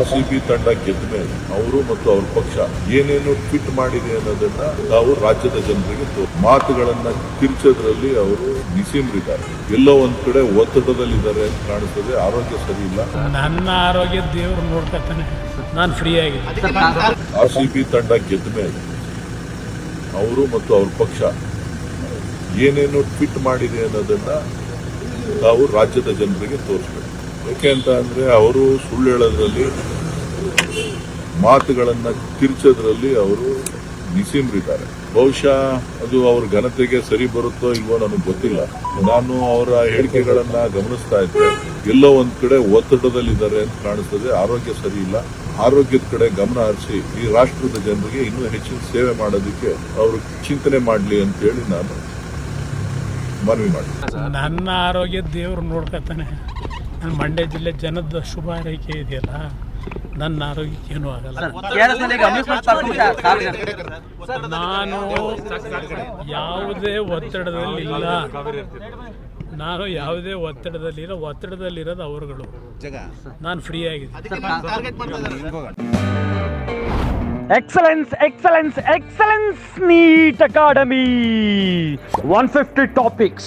R C B ತಂಡ ಗೆದ್ದ ಮೇಲೆ ಅವರು ಮತ್ತು ಅವ್ರ ಪಕ್ಷ ಏನೇನು ಟ್ವಿಟ್ ಮಾಡಿದೆ ಅನ್ನೋದನ್ನ ತಾವು ರಾಜ್ಯದ ಜನರಿಗೆ ಮಾತುಗಳನ್ನ ತಿರ್ಚೋದ್ರಲ್ಲಿ ಅವರು ನಿಸೀಮರಿದ್ದಾರೆ. ಎಲ್ಲೋ ಒಂದ್ ಕಡೆ ಒತ್ತಡದಲ್ಲಿದ್ದಾರೆ ಅಂತ ಕಾಣಿಸ್ತದೆ. ಆರೋಗ್ಯ ಸರಿ ಇಲ್ಲ. ನನ್ನ ಆರೋಗ್ಯ ದೇವರು ನೋಡ್ಕೊತಾನೆ. ನಾನು ಫ್ರೀ ಆಗಿ ಆರ್ ಸಿ ಬಿ ತಂಡ ಗೆದ್ದ ಮೇಲೆ ಅವರು ಮತ್ತು ಅವ್ರ ಪಕ್ಷ ಏನೇನು ಟ್ವಿಟ್ ಮಾಡಿದೆ ಅನ್ನೋದನ್ನ ತಾವು ರಾಜ್ಯದ ಜನರಿಗೆ ತೋರಿಸ್ಬೇಕು. ಯಾಕೆ ಅಂತ ಅಂದ್ರೆ ಅವರು ಸುಳ್ಳು ಹೇಳೋದ್ರಲ್ಲಿ, ಮಾತುಗಳನ್ನ ತಿರ್ಚೋದ್ರಲ್ಲಿ ಅವರು ನಿಸೀಮ್ರಿದ್ದಾರೆ. ಬಹುಶಃ ಅದು ಅವ್ರ ಘನತೆಗೆ ಸರಿ ಬರುತ್ತೋ ಇಲ್ವೋ ನನಗೆ ಗೊತ್ತಿಲ್ಲ. ನಾನು ಅವರ ಹೇಳಿಕೆಗಳನ್ನ ಗಮನಿಸ್ತಾ ಇದ್ದೆ. ಎಲ್ಲೋ ಒಂದ್ ಕಡೆ ಒತ್ತಡದಲ್ಲಿದ್ದಾರೆ ಅಂತ ಕಾಣಿಸ್ತದೆ. ಆರೋಗ್ಯ ಸರಿ ಇಲ್ಲ. ಆರೋಗ್ಯದ ಕಡೆ ಗಮನ ಹರಿಸಿ ಈ ರಾಷ್ಟ್ರದ ಜನರಿಗೆ ಇನ್ನೂ ಹೆಚ್ಚಿನ ಸೇವೆ ಮಾಡೋದಕ್ಕೆ ಅವರು ಚಿಂತನೆ ಮಾಡಲಿ ಅಂತ ಹೇಳಿ ನಾನು ಮನವಿ ಮಾಡಿ ನನ್ನ ಆರೋಗ್ಯ ದೇವರು ನೋಡ್ಕೊತಾನೆ. ನನ್ನ ಮಂಡ್ಯ ಜಿಲ್ಲೆ ಜನದ ಶುಭ ಹಾರೈಕೆ ಇದೆಯಲ್ಲ ನನ್ನ ಆರೋಗ್ಯಕ್ಕೆ ಏನೂ ಆಗಲ್ಲ. ನಾನು ಯಾವುದೇ ಒತ್ತಡದಲ್ಲಿಲ್ಲ ನಾನು ಯಾವುದೇ ಒತ್ತಡದಲ್ಲಿರೋ ಒತ್ತಡದಲ್ಲಿರೋದು ಅವರುಗಳು. ನಾನು ಫ್ರೀ ಆಗಿದೆ Excellence, excellence, excellence, NEET Academy. 150 topics,